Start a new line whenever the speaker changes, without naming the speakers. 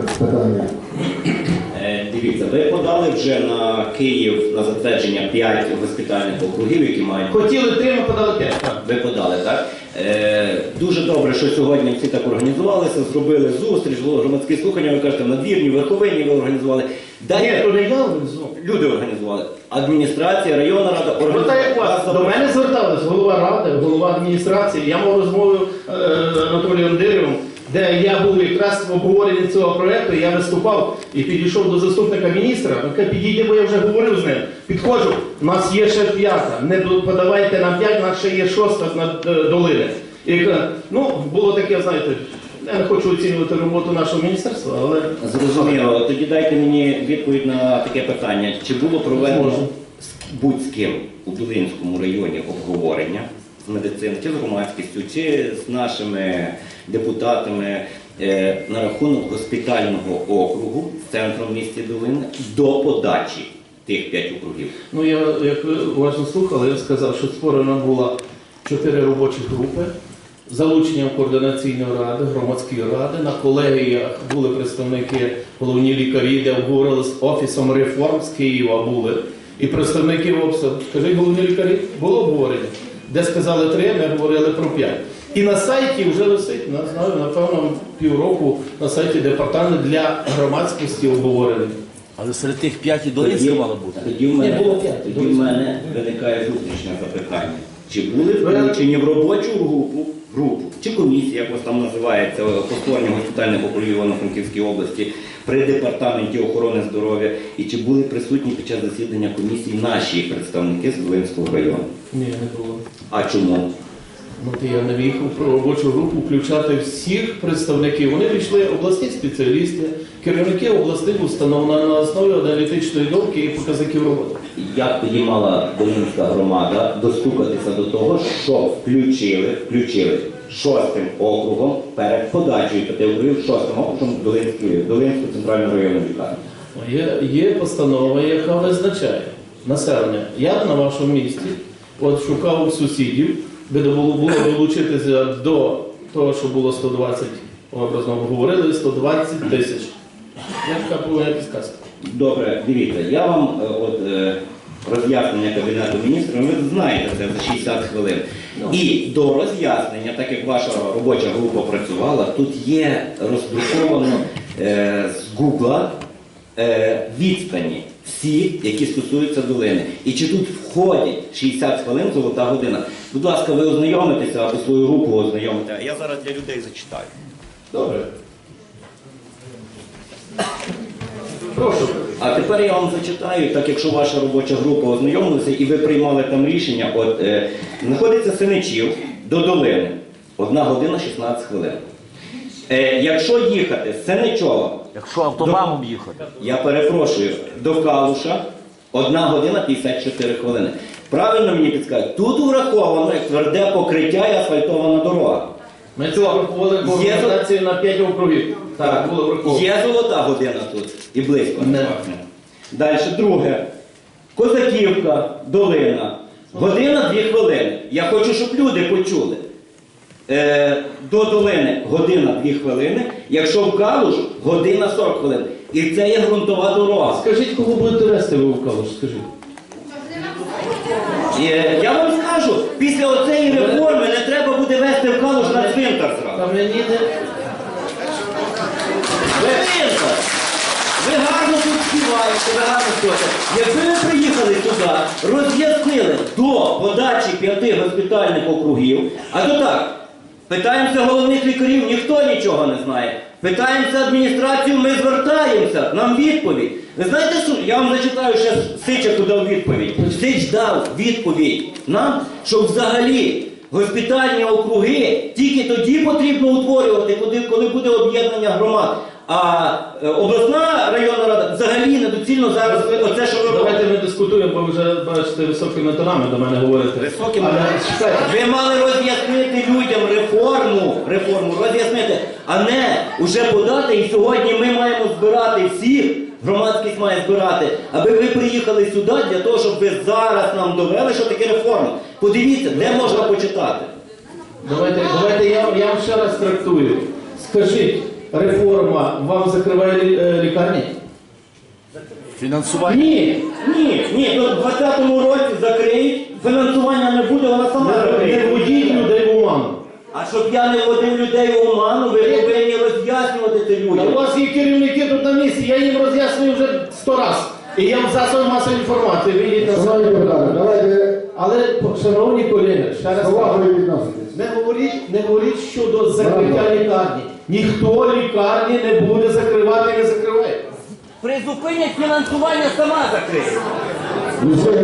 питання.
Е, Дивіться, ви подали вже на Київ на затвердження 5 госпітальних округів, які мають.
Хотіли три, ми подали п'ять. Так.
Ви подали, так? Е, дуже добре, що сьогодні всі так організувалися, зробили зустріч, було громадські слухання, ви кажете, на двірні, Верховині ви організували.
Ні, то не я організував.
люди організували. Адміністрація, районна рада
Ну, так вас,
Вас
до мене звертались голова ради, голова адміністрації. Я мав розмову е, з Анатолієм Диревим, де я був якраз в обговоренні цього проекту, я виступав і підійшов до заступника міністра. Він каже, підійди, бо я вже говорив з ним. Підходжу, у нас є ще п'ята. Не подавайте нам п'ять, у нас ще є шоста на е, долини. І каже, ну, було таке, знаєте, я не хочу оцінювати роботу нашого міністерства, але
Зрозуміло. Тоді дайте мені відповідь на таке питання. Чи було проведено
Можу.
з будь-ким у Долинському районі обговорення з медицини, чи з громадськістю, чи з нашими депутатами е, на рахунок госпітального округу з центром місті Долини до подачі тих п'ять округів?
Ну, я, як ви уважно слухали, я сказав, що створена була чотири робочі групи залученням координаційної ради, громадської ради. На колегіях були представники, головні лікарі, де обговорили з офісом реформ з Києва були. І представники офісу, скажіть, головні лікарі, було обговорення, де сказали три, ми говорили про п'ять. І на сайті вже висить, не знаю, напевно, півроку на сайті департамент для громадськості обговорений.
Але серед тих п'ять і до мало бути.
Тоді в мене,
Ні, було п'ять.
тоді в мене виникає зустрічне запитання. Чи були включені в робочу групу, групу чи комісію, як вас там називається, по створенню госпітальних округів Івано-Франківській області при департаменті охорони здоров'я, і чи були присутні під час засідання комісії наші представники з Волинського району?
Ні, не було.
А чому?
Ну, то я не в'їхав про робочу групу включати всіх представників. Вони війшли обласні спеціалісти, керівники обласних установ на основі аналітичної думки і показників роботи.
Як тоді мала Долинська громада достукатися до того, що включили, включили шостим округом перед подачею п'яти шостим округом Долинську центральну районну лікарню?
Є, є постанова, яка визначає населення. Я на вашому місці от шукав сусідів, де було, долучитися до того, що було 120, образно говорили, 120 тисяч. Я така повинна підказка.
Добре, дивіться, я вам е, от е, роз'яснення Кабінету міністрів, ви знаєте це за 60 хвилин. І до роз'яснення, так як ваша робоча група працювала, тут є роздруковано е, з Гугла е, відстані всі, які стосуються долини. І чи тут входять 60 хвилин золота година? Будь ласка, ви ознайомитеся або свою групу ознайомите. Я зараз для людей зачитаю.
Добре. Прошу.
А тепер я вам зачитаю, так якщо ваша робоча група ознайомилася і ви приймали там рішення, от е, знаходиться Синичів до долини, 1 година 16 хвилин. Е, якщо їхати з Синичова,
Якщо автобамом їхати.
я перепрошую, до Калуша 1 година 54 хвилини. Правильно мені підказують, тут враховано тверде покриття і асфальтована дорога.
Ми це врахували
Є-
організацію на 5 округів. Так, було враховано.
Є золота година тут і близько.
Не.
Далі, друге. Козаківка, долина. Година дві хвилини. Я хочу, щоб люди почули. Е, до долини година дві хвилини. Якщо в Калуш, година 40 хвилин. І це є ґрунтова дорога.
Скажіть, кого будете вести ви в Калуш, скажіть.
Е, я вам скажу, після оцеї реформи не треба буде вести в Калуш на цвинтар зразу.
Там мені не...
Левинка! Ви гарно співаєте, ви гарно співаєте. Якби ви приїхали туди, роз'яснили до подачі п'яти госпітальних округів, а то так, питаємося головних лікарів, ніхто нічого не знає. Питаємося адміністрацію, ми звертаємося, нам відповідь. Ви знаєте, що я вам зачитаю ще Сича дав відповідь. Сич дав відповідь нам, що взагалі госпітальні округи тільки тоді потрібно утворювати, коли буде об'єднання громад. А е, обласна районна рада взагалі недоцільно зараз оце, що ви робите.
Давайте не дискутуємо, бо ви вже бачите високими тонами до мене говорите.
Високими
Але чекайте,
Ви мали роз'яснити людям реформу, реформу роз'яснити, а не уже подати. І сьогодні ми маємо збирати всіх, громадськість має збирати, аби ви приїхали сюди для того, щоб ви зараз нам довели, що таке реформа. Подивіться, де можна почитати.
давайте, давайте я, я вам ще раз трактую. Скажіть, реформа вам закриває е, лікарні?
Фінансування.
Ні.
Ні, ні, то в 20-му році закриють, фінансування не буде, вона сама
Не, не
закриє.
вводіть людей в оману.
А щоб я не вводив людей в оману, ви повинні роз'яснювати це
Та У
людям.
вас є керівники тут на місці, я їм роз'яснюю вже сто раз. І я в засобі масової інформації, ви йдіть на
Шановні
сайт.
депутати, давайте
Але, шановні колеги, ще раз кажу,
повагою відноситись.
не говоріть, не говоріть щодо закриття лікарні. Ніхто лікарні не буде закривати і не закриває.
Призупинять фінансування, сама закриє.
Міський